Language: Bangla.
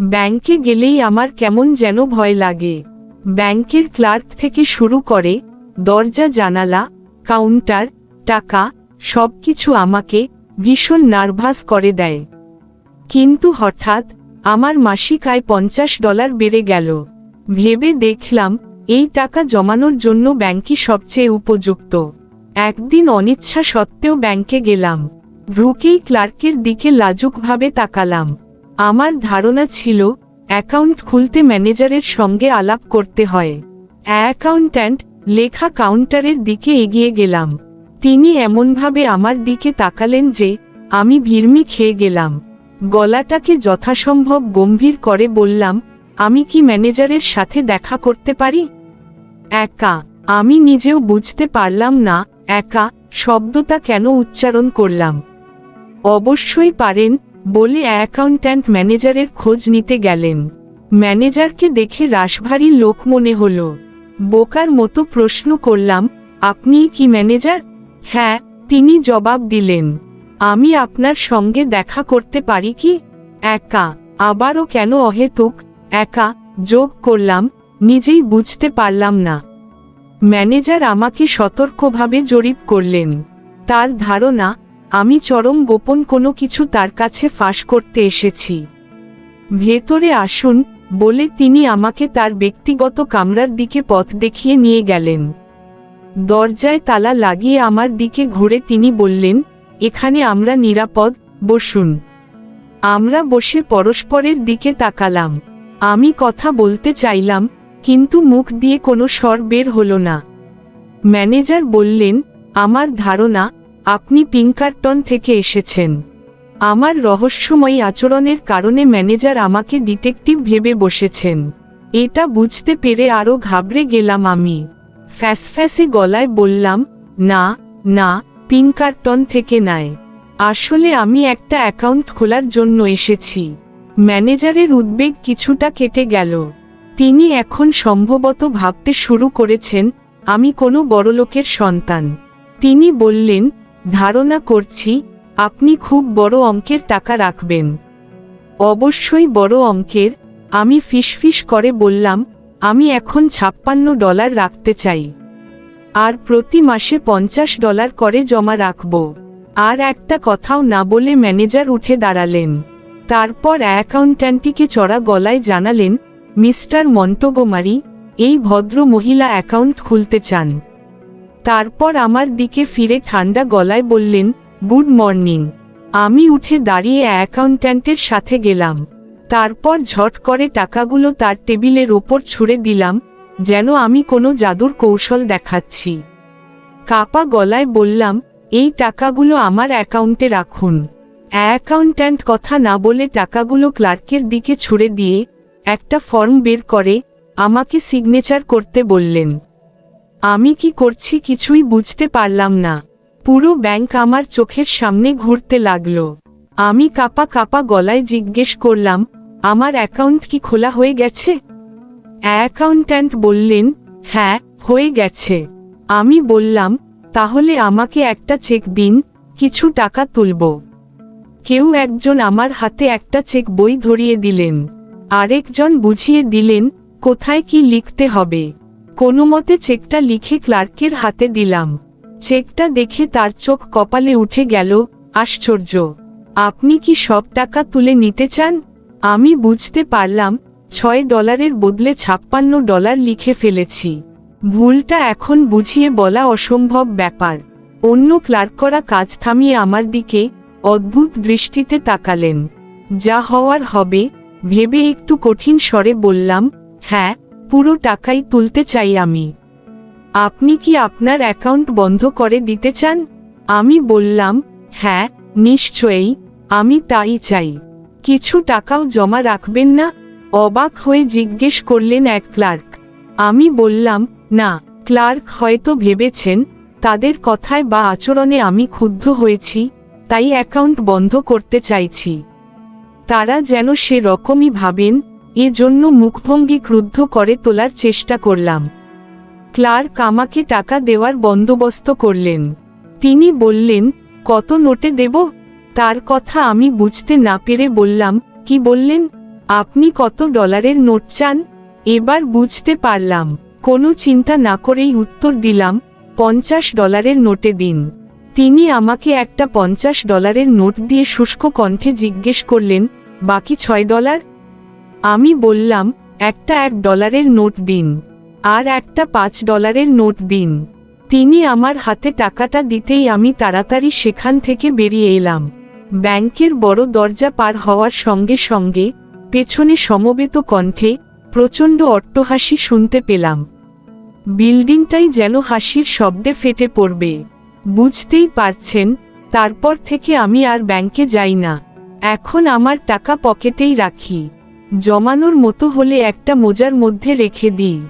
ব্যাংকে গেলেই আমার কেমন যেন ভয় লাগে। ব্যাংকের ক্লার্ক থেকে শুরু করে দরজা, জানালা, কাউন্টার, টাকা, সবকিছু আমাকে ভীষণ নার্ভাস করে দেয়। কিন্তু হঠাৎ আমার মাসিক আয় পঞ্চাশ ডলার বেড়ে গেল। ভেবে দেখলাম এই টাকা জমানোর জন্য ব্যাংকই সবচেয়ে উপযুক্ত। একদিন অনিচ্ছা সত্ত্বেও ব্যাংকে গেলাম। ঢুকেই ক্লার্কের দিকে লাজুকভাবে তাকালাম। আমার ধারণা ছিল অ্যাকাউন্ট খুলতে ম্যানেজারের সঙ্গে আলাপ করতে হয়। অ্যাকাউন্ট্যান্ট লেখা কাউন্টারের দিকে এগিয়ে গেলাম। তিনি এমনভাবে আমার দিকে তাকালেন যে, আমি ভিড়মি খেয়ে গেলাম। গলাটাকে যথাসম্ভব গম্ভীর করে বললাম, আমি কি ম্যানেজারের সাথে দেখা করতে পারি? একা, আমি নিজেও বুঝতে পারলাম না, একা, শব্দটা কেন উচ্চারণ করলাম। অবশ্যই পারেন বলে অ্যাকাউন্ট্যান্ট ম্যানেজারের খোঁজ নিতে গেলেন। ম্যানেজারকে দেখে রাশভারী লোক মনে হল। বোকার মতো প্রশ্ন করলাম, আপনি কি ম্যানেজার? হ্যাঁ তিনি জবাব দিলেন। আমি আপনার সঙ্গে দেখা করতে পারি কি? একা। আবারও কেন অহেতুক? একা। যোগ করলাম। নিজেই বুঝতে পারলাম না। ম্যানেজার আমাকে সতর্কভাবে জরিপ করলেন। তার ধারণা আমি চরম গোপন কোনো কিছু তার কাছে ফাঁস করতে এসেছি। ভেতরে আসুন, বলে তিনি আমাকে তার ব্যক্তিগত কামরার দিকে পথ দেখিয়ে নিয়ে গেলেন। দরজায় তালা লাগিয়ে আমার দিকে ঘুরে তিনি বললেন, এখানে আমরা নিরাপদ, বসুন। আমরা বসে পরস্পরের দিকে তাকালাম। আমি কথা বলতে চাইলাম, কিন্তু মুখ দিয়ে কোনো স্বর বের হল না। ম্যানেজার বললেন, আমার ধারণা আপনি পিঙ্কারটন থেকে এসেছেন। আমার রহস্যময়ী আচরণের কারণে ম্যানেজার আমাকে ডিটেকটিভ ভেবে বসেছেন। এটা বুঝতে পেরে আরও ঘাবড়ে গেলাম আমি। ফ্যাসফ্যাসে গলায় বললাম, না না, পিঙ্কারটন থেকে নাই। আসলে আমি একটা অ্যাকাউন্ট খোলার জন্য এসেছি। ম্যানেজারের উদ্বেগ কিছুটা কেটে গেল। তিনি এখন সম্ভবত ভাবতে শুরু করেছেন, আমি কোনো বড়লোকের সন্তান। তিনি বললেন ধারণা করছি, আপনি খুব বড় অঙ্কের টাকা রাখবেন। অবশ্যই বড় অঙ্কের, আমি ফিসফিস করে বললাম, আমি এখন ছাপ্পান্ন ডলার রাখতে চাই। আর প্রতি মাসে পঞ্চাশ ডলার করে জমা রাখব। আর একটা কথাও না বলে ম্যানেজার উঠে দাঁড়ালেন। তারপর অ্যাকাউন্ট্যান্টিকে চড়া গলায় জানালেন, মিস্টার মন্টগোমারি, এই ভদ্র মহিলা অ্যাকাউন্ট খুলতে চান। তারপর আমার দিকে ফিরে ঠান্ডা গলায় বললেন, গুড মর্নিং। আমি উঠে দাঁড়িয়ে অ্যাকাউন্ট্যান্টের সাথে গেলাম। তারপর ঝট করে টাকাগুলো তার টেবিলের ওপর ছুঁড়ে দিলাম, যেন আমি কোনো জাদুর কৌশল দেখাচ্ছি। কাপা গলায় বললাম, এই টাকাগুলো আমার অ্যাকাউন্টে রাখুন। অ্যাকাউন্ট্যান্ট কথা না বলে টাকাগুলো ক্লার্কের দিকে ছুড়ে দিয়ে একটা ফর্ম বের করে, আমাকে সিগনেচার করতে বললেন। আমি কি করছি কিছুই বুঝতে পারলাম না। পুরো ব্যাংক আমার চোখের সামনে ঘুরতে লাগল। আমি কাপা কাপা গলায় জিজ্ঞেস করলাম, আমার অ্যাকাউন্ট কি খোলা হয়ে গেছে? অ্যাকাউন্ট্যান্ট বললেন হ্যাঁ হয়ে গেছে। আমি বললাম, তাহলে আমাকে একটা চেক দিন, কিছু টাকা তুলব। কেউ একজন আমার হাতে একটা চেক বই ধরিয়ে দিলেন। আরেকজন বুঝিয়ে দিলেন, কোথায় কি লিখতে হবে? কোনো মতে চেকটা লিখে ক্লার্কের হাতে দিলাম। চেকটা দেখে তার চোখ কপালে উঠে গেল, আশ্চর্য, আপনি কি সব টাকা তুলে নিতে চান? আমি বুঝতে পারলাম, ছয় ডলারের বদলে ছাপ্পান্ন ডলার লিখে ফেলেছি। ভুলটা এখন বুঝিয়ে বলা অসম্ভব ব্যাপার। অন্য ক্লার্ক করা কাজ থামিয়ে আমার দিকে অদ্ভুত দৃষ্টিতে তাকালেন। যা হওয়ার হবে, ভেবে একটু কঠিন স্বরে বললাম হ্যাঁ পুরো টাকাই তুলতে চাই আমি। আপনি কি আপনার অ্যাকাউন্ট বন্ধ করে দিতে চান? আমি বললাম হ্যাঁ নিশ্চয়ই, আমি তাই চাই। কিছু টাকাও জমা রাখবেন না? অবাক হয়ে জিজ্ঞেস করলেন এক ক্লার্ক। আমি বললাম, না, ক্লার্ক হয়তো ভেবেছেন, তাদের কথায় বা আচরণে আমি ক্ষুব্ধ হয়েছি, তাই অ্যাকাউন্ট বন্ধ করতে চাইছি। তারা যেন সে রকমই ভাবেন এজন্য মুখভঙ্গি ক্রুদ্ধ করে তোলার চেষ্টা করলাম। ক্লার্ক আমাকে টাকা দেওয়ার বন্দোবস্ত করলেন। তিনি বললেন, কত নোটে দেব? তার কথা আমি বুঝতে না পেরে বললাম, কি বললেন? আপনি কত ডলারের নোট চান? এবার বুঝতে পারলাম। কোনো চিন্তা না করেই উত্তর দিলাম, পঞ্চাশ ডলারের নোটে দিন। তিনি আমাকে একটা পঞ্চাশ ডলারের নোট দিয়ে শুষ্ক কণ্ঠে জিজ্ঞেস করলেন, বাকি ছয় ডলার? আমি বললাম, একটা এক ডলারের নোট দিন। আর একটা পাঁচ ডলারের নোট দিন। তিনি আমার হাতে টাকাটা দিতেই আমি তাড়াতাড়ি সেখান থেকে বেরিয়ে এলাম। ব্যাংকের বড় দরজা পার হওয়ার সঙ্গে সঙ্গে, পেছনে সমবেত কণ্ঠে প্রচণ্ড অট্টহাসি শুনতে পেলাম। বিল্ডিংটাই যেন হাসির শব্দে ফেটে পড়বে। বুঝতেই পারছেন, তারপর থেকে আমি আর ব্যাংকে যাই না। এখন আমার টাকা পকেটেই রাখি। জমানোর মতো হলে একটা মোজার মধ্যে রেখে দিই।